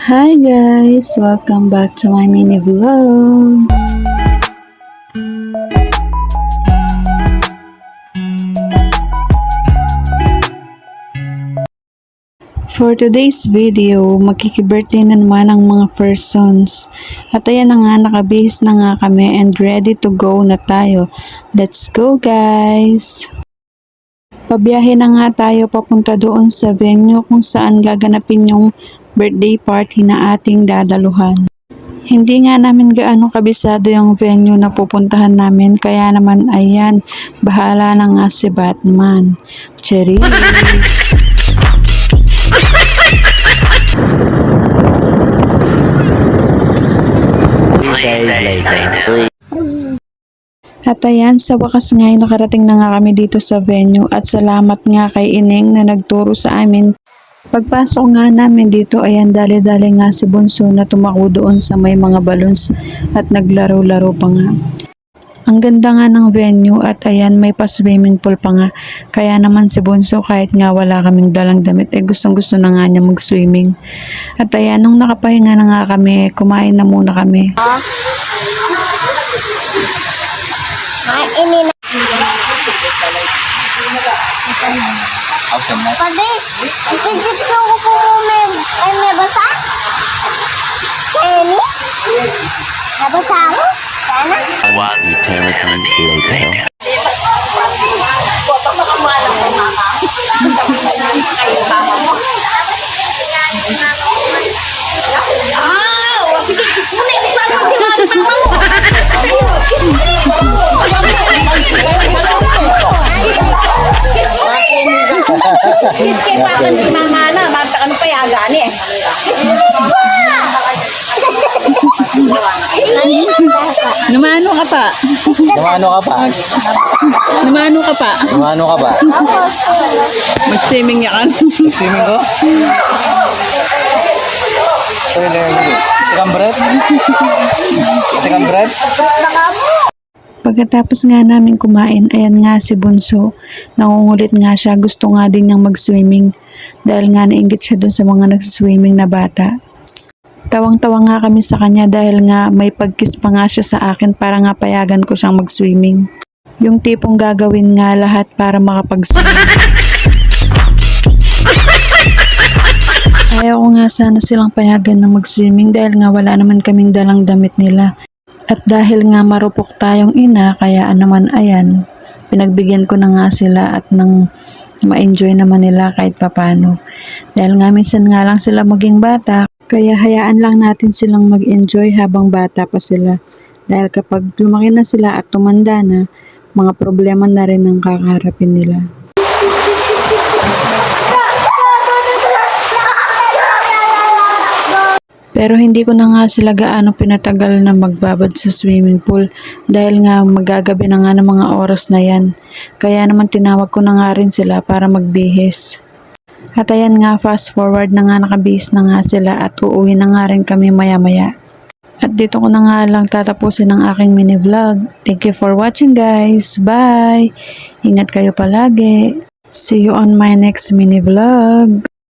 Hi guys! Welcome back to my mini vlog! For today's video, magkiki-birthday na naman ang mga persons. At ayan na nga, nakabihis na nga kami and ready to go na tayo. Let's go guys! Pabiyahe na nga tayo papunta doon sa venue kung saan gaganapin yung birthday party na ating dadaluhan. Hindi nga namin gaano kabisado yung venue na pupuntahan namin kaya naman ayan, bahala na nga si Batman. Cherry! At ayan, sa wakas nga ay nakarating na nga kami dito sa venue at salamat nga kay Ineng na nagturo sa amin. Pagpasok nga namin dito, ayan, dali-dali nga si Bunso na tumako doon sa may mga balloons at naglaro-laro pa nga. Ang ganda nga ng venue at ayan, may pa-swimming pool pa nga. Kaya naman si Bunso kahit nga wala kaming dalang damit, eh gustong gusto na nga niya mag-swimming. At ayan, nung nakapahinga na nga kami, kumain na muna kami. Ay, ini na. Pwede, isisip ko ko po may, ay may basa? Kenny? Nabasa ako? Sana? One eternity later. Pa ka ni mama na, basta ka pa yagan eh. Numano ka pa? Numano ka pa? Numano ka pa? Numano ka pa? Mag-swimming yan. Swimming ko? Sorry, Larry. Second breath? Second breath? Pagkatapos nga namin kumain, ayan nga si Bunso. Nangungulit nga siya, gusto nga din niyang mag-swimming. Dahil nga nainggit siya dun sa mga nagsiswimming na bata. Tawang-tawa nga kami sa kanya dahil nga may pagkiss pa nga siya sa akin para nga payagan ko siyang mag-swimming. Yung tipong gagawin nga lahat para makapag-swimming. Ayaw ko nga sana silang payagan na mag-swimming dahil nga wala naman kaming dalang damit nila. At dahil nga marupok tayong ina, kaya naman ayan, pinagbigyan ko na nga sila at nang ma-enjoy naman nila kahit papano. Dahil nga minsan nga lang sila maging bata, kaya hayaan lang natin silang mag-enjoy habang bata pa sila. Dahil kapag lumaki na sila at tumanda na, mga problema na rin ang kakaharapin nila. Pero hindi ko na nga sila gaano pinatagal na magbabad sa swimming pool dahil nga magagabi na nga ng mga oras na yan. Kaya naman tinawag ko na nga rin sila para magbihis. At ayan nga, fast forward na nga nakabihis na nga sila at uuwi na nga rin kami maya maya. At dito ko na nga lang tatapusin ang aking mini vlog. Thank you for watching guys. Bye! Ingat kayo palagi. See you on my next mini vlog.